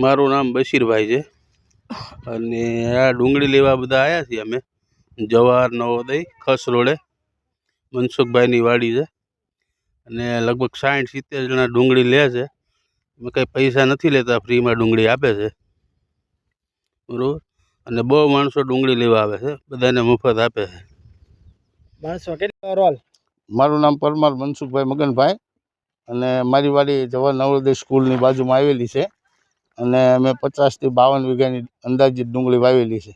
મારું નામ બશીરભાઈ છે. અને આ ડુંગળી લેવા બધા આવ્યા છીએ અમે. જવાહર નવોદય ખસ રોડે. મનસુખભાઈની વાડી છે. અને લગભગ સાઠ સિત્તેર જણા ડુંગળી લે છે. અમે કંઈ પૈસા નથી લેતા ફ્રીમાં ડુંગળી આપે છે. બરાબર? અને બહુ માણસો ડુંગળી લેવા આવે છે. બધાને મફત આપે છે. માણસો કેટલો રોલ મારું નામ પરમાર મનસુખભાઈ મગનભાઈ. અને મારી વાડી જવાહર નવોદય સ્કૂલની બાજુમાં આવેલી છે. અને અમે પચાસથી બાવન વીઘાની અંદાજિત ડુંગળી વાવેલી છે.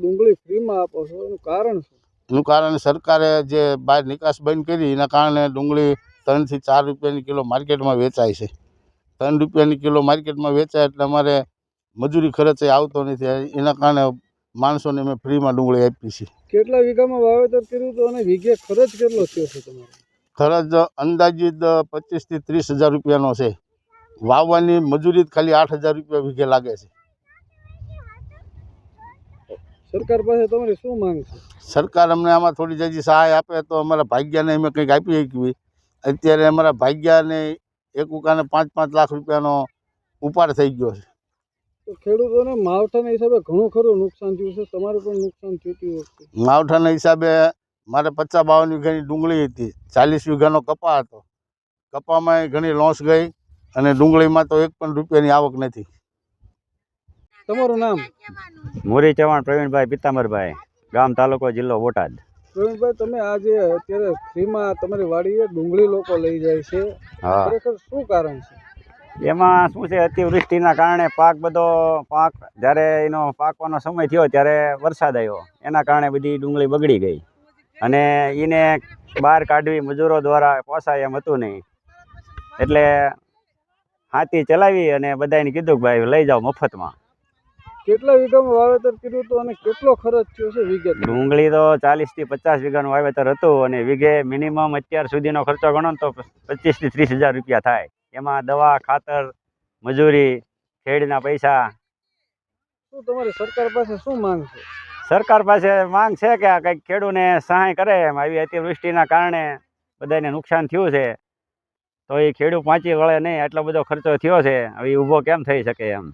ડુંગળી ફ્રીમાં આપો છો. એનું કારણ શું? એનું કારણ સરકારે જે બહાર નિકાસ બંધ કરી એના કારણે ડુંગળી ત્રણથી ચાર રૂપિયાની કિલો માર્કેટમાં વેચાય છે. ત્રણ રૂપિયાની કિલો માર્કેટમાં વેચાય એટલે અમારે મજૂરી ખર્ચે આવતો નથી. એના કારણે માણસોને અમે ફ્રીમાં ડુંગળી આપી છે. કેટલા વીઘામાં વાવેતર કર્યું હતું અને વીઘે ખર્ચ કેટલો થયો છે તમારો? ખર્ચ અંદાજિત પચીસથી ત્રીસ હજાર રૂપિયાનો છે. વાવવાની મજૂરી ખાલી આઠ હજાર રૂપિયા વીઘે લાગે છે. સરકાર પાસે તમારી શું માંગ છે? સરકાર અમને આમાં થોડી જાજી સહાય આપે તો અમારા ભાગ્યાને અમે કંઈક આપી શકીએ. અત્યારે અમારા ભાગ્યાને એક ઉકાને પાંચ પાંચ લાખ રૂપિયાનો ઉપાડ થઈ ગયો છે. તો ખેડૂતોને માવઠાના હિસાબે ઘણું ખરું નુકસાન થયું છે. તમારું પણ નુકસાન થયું હતું માવઠાના હિસાબે મારે પચાસ બાવન વીઘાની ડુંગળી હતી. ચાલીસ વીઘાનો કપા હતો. કપામાં ઘણી લોસ ગઈ. અને ડુંગળીમાં તો એક પણ રૂપિયાની આવક નથી. તમારું નામ? મોરી ચવાણ પ્રવીણભાઈ પિતાંબરભાઈ ગામ તાલુકો જિલ્લો બોટાદ. પ્રવીણભાઈ તમે આજે અત્યારે ફ્રીમાં તમારી વાડીએ ડુંગળી લોકો લઈ જાય છે. ખરેખર શું કારણ છે? એમાં શું છે? અતિવૃષ્ટિના કારણે પાક બધો પાક જ્યારે એનો પાકવાનો સમય થયો ત્યારે વરસાદ આવ્યો. એના કારણે બધી ડુંગળી બગડી ગઈ. અને એને બહાર કાઢવી મજૂરો દ્વારા પોસાય એમ હતું નહીં. એટલે હાથી ચલાવી અને બધાને કીધું કે ભાઈ લઈ જાઓ મફતમાં. કેટલા વીઘામાં વાવેતર કર્યું હતું અને કેટલો ખર્ચ થયો છે વીઘે ડુંગળી તો ચાલીસથી પચાસ વીઘાનું વાવેતર હતું અને વીઘે મિનિમમ અત્યાર સુધીનો ખર્ચો ગણો તો પચીસથી ત્રીસ હજાર રૂપિયા થાય. એમાં દવા ખાતર મજૂરી ખેડના પૈસા. શું તમારી સરકાર પાસે શું માંગ છે? સરકાર પાસે માંગ છે કે આ કંઈક ખેડૂને સહાય કરે એમ. આવી અતિવૃષ્ટિના કારણે બધાને નુકસાન થયું છે. તો એ ખેડૂત પાંચી વળે નહીં, આટલો બધો ખર્ચો થયો છે, હવે ઊભો કેમ થઈ શકે એમ?